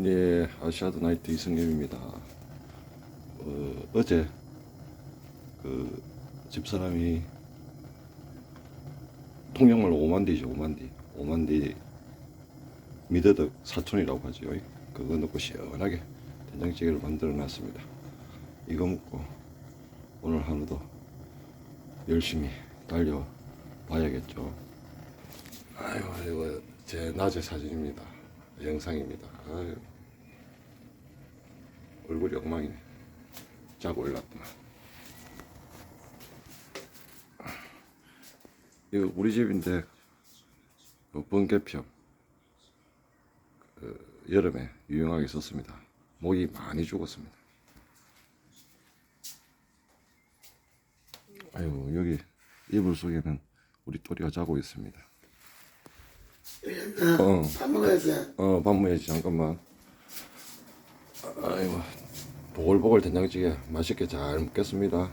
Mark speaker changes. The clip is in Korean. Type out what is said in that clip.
Speaker 1: 네, 아시아드 나이트 이승엽입니다. 어, 어제 그 집사람이 통영말 오만디죠, 오만디. 오만디 미더덕 사촌이라고 하죠. 그거 넣고 시원하게 된장찌개를 만들어 놨습니다. 이거 먹고 오늘 하루도 열심히 달려 봐야겠죠. 아유, 이거 제 낮의 사진입니다. 영상입니다. 아유, 얼굴이 엉망이네. 짜고 올랐구만. 이거 우리 집인데 그 번개표 그 여름에 유용하게 썼습니다. 모기 많이 죽었습니다. 아유 여기 이불 속에는 우리 또리가 자고 있습니다.
Speaker 2: 일어나.
Speaker 1: 어.
Speaker 2: 밥 먹어야지.
Speaker 1: 어, 밥 먹어야지, 잠깐만. 아이고, 보글보글 된장찌개 맛있게 잘 먹겠습니다.